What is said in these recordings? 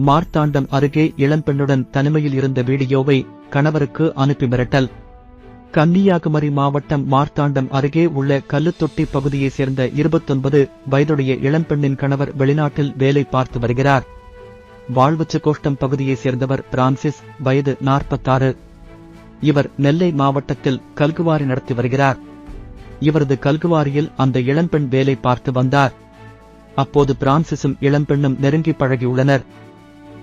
மார்த்தாண்டம் அருகே இளம்பெண்ணுடன் தனிமையில் இருந்த வீடியோவை கணவருக்கு அனுப்பி மிரட்டல். கன்னியாகுமரி மாவட்டம் மார்த்தாண்டம் அருகே உள்ள கல்லுத்தொட்டி பகுதியைச் சேர்ந்த இருபத்தொன்பது வயதுடைய இளம்பெண்ணின் கணவர் வெளிநாட்டில் வேலை பார்த்து வருகிறார். வாழ்வச்சு கோஷ்டம் பகுதியைச் சேர்ந்தவர் பிரான்சிஸ் வயது நாற்பத்தாறு. இவர் நெல்லை மாவட்டத்தில் கல்குவாரி நடத்தி வருகிறார். இவரது கல்குவாரியில் அந்த இளம்பெண் வேலை பார்த்து வந்தார். அப்போது பிரான்சிஸும் இளம்பெண்ணும் நெருங்கி பழகியுள்ளனர்.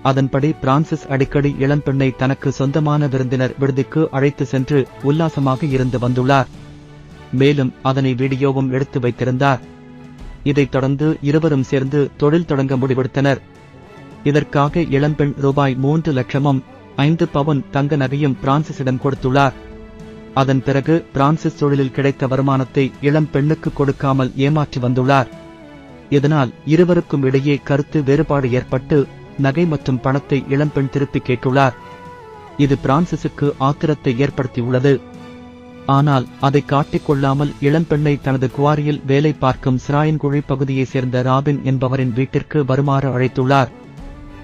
அதன்படி பிரான்சிஸ் அடிக்கடி இளம்பெண்ணை தனக்கு சொந்தமான விருந்தினர் விடுதிக்கு அழைத்து சென்று உல்லாசமாக இருந்து வந்துள்ளார். மேலும் அதனை வீடியோவும் எடுத்து வைத்திருந்தார். இதைத் தொடர்ந்து இருவரும் சேர்ந்து தொழில் தொடங்க முடிவெடுத்தனர். இதற்காக இளம்பெண் ரூபாய் மூன்று லட்சமும் ஐந்து பவுன் தங்க நகையும் பிரான்சிஸிடம் கொடுத்துள்ளார். அதன் பிறகு பிரான்சிஸ் தொழிலில் கிடைத்த வருமானத்தை இளம் பெண்ணுக்கு கொடுக்காமல் ஏமாற்றி வந்துள்ளார். இதனால் இருவருக்கும் இடையே கருத்து வேறுபாடு ஏற்பட்டு நகை மற்றும் பணத்தை இளம்பெண் திருப்பி கேட்டுள்ளார். இது பிரான்சிஸுக்கு ஆத்திரத்தை ஏற்படுத்தியுள்ளது. ஆனால் அதை காட்டிக் கொள்ளாமல் இளம்பெண்ணை தனது குவாரியில் வேலை பார்க்கும் சிராயன்குழி பகுதியைச் சேர்ந்த ராபின் என்பவரின் வீட்டிற்கு வருமாறு அழைத்துள்ளார்.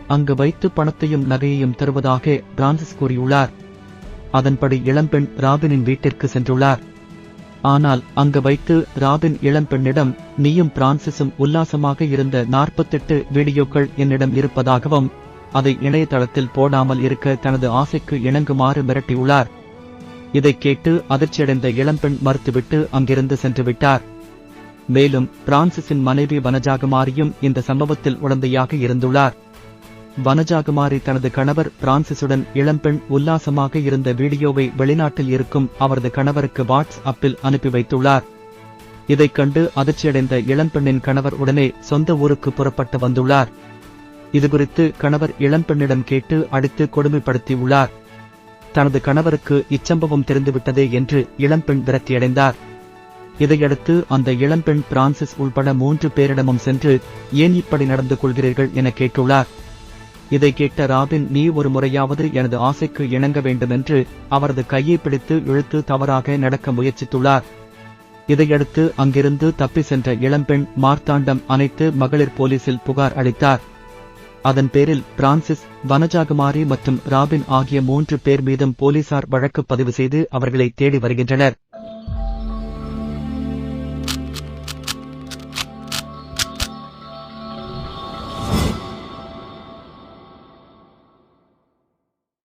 அங்கு வைத்து பணத்தையும் நகையையும் தருவதாக பிரான்சிஸ் கூறியுள்ளார். அதன்படி இளம்பெண் ராபினின் வீட்டிற்கு சென்றுள்ளார். ஆனால் அங்கு வைத்து ராபின் இளம்பெண்ணிடம் நீயும் பிரான்சிஸும் உல்லாசமாக இருந்த நாற்பத்தெட்டு வீடியோக்கள் என்னிடம் இருப்பதாகவும் அதை இணையதளத்தில் போடாமல் இருக்க தனது ஆசைக்கு இணங்குமாறு மிரட்டியுள்ளார் இதைக் கேட்டு அதிர்ச்சியடைந்த இளம்பெண் மறுத்துவிட்டு அங்கிருந்து சென்று விட்டார். மேலும் பிரான்சிஸின் மனைவி வனஜாகுமாரியும் இந்த சம்பவத்தில் உடந்தையாக இருந்துள்ளார். வனஜாகுமாரி தனது கணவர் பிரான்சிஸுடன் இளம்பெண் உல்லாசமாக இருந்த வீடியோவை வெளிநாட்டில் இருக்கும் அவரது கணவருக்கு வாட்ஸ் அப்பில் அனுப்பி வைத்துள்ளார். இதைக் கண்டு அதிர்ச்சியடைந்த இளம்பெண்ணின் கணவர் உடனே சொந்த ஊருக்கு புறப்பட்டு வந்துள்ளார். இதுகுறித்து கணவர் இளம்பெண்ணிடம் கேட்டு அடித்து கொடுமைப்படுத்தியுள்ளார். தனது கணவருக்கு இச்சம்பவம் தெரிந்துவிட்டதே என்று இளம்பெண் விரக்தியடைந்தார். இதையடுத்து அந்த இளம்பெண் பிரான்சிஸ் உள்பட மூன்று பேரிடமும் சென்று ஏன் இப்படி நடந்து கொள்கிறீர்கள் என கேட்டுள்ளார். இதை கேட்ட ராபின் நீ ஒரு முறையாவது எனது ஆசைக்கு இணங்க வேண்டுமென்று அவரது கையை பிடித்து இழுத்து தவறாக நடக்க முயற்சித்துள்ளார். இதையடுத்து அங்கிருந்து தப்பி சென்ற இளம்பெண் மார்த்தாண்டம் அனைத்து மகளிர் போலீசில் புகார் அளித்தார். அதன் பேரில் பிரான்சிஸ் வனஜாகுமாரி மற்றும் ராபின் ஆகிய மூன்று பேர் மீதும் போலீசார் வழக்கு பதிவு செய்து அவர்களை தேடி வருகின்றனர்.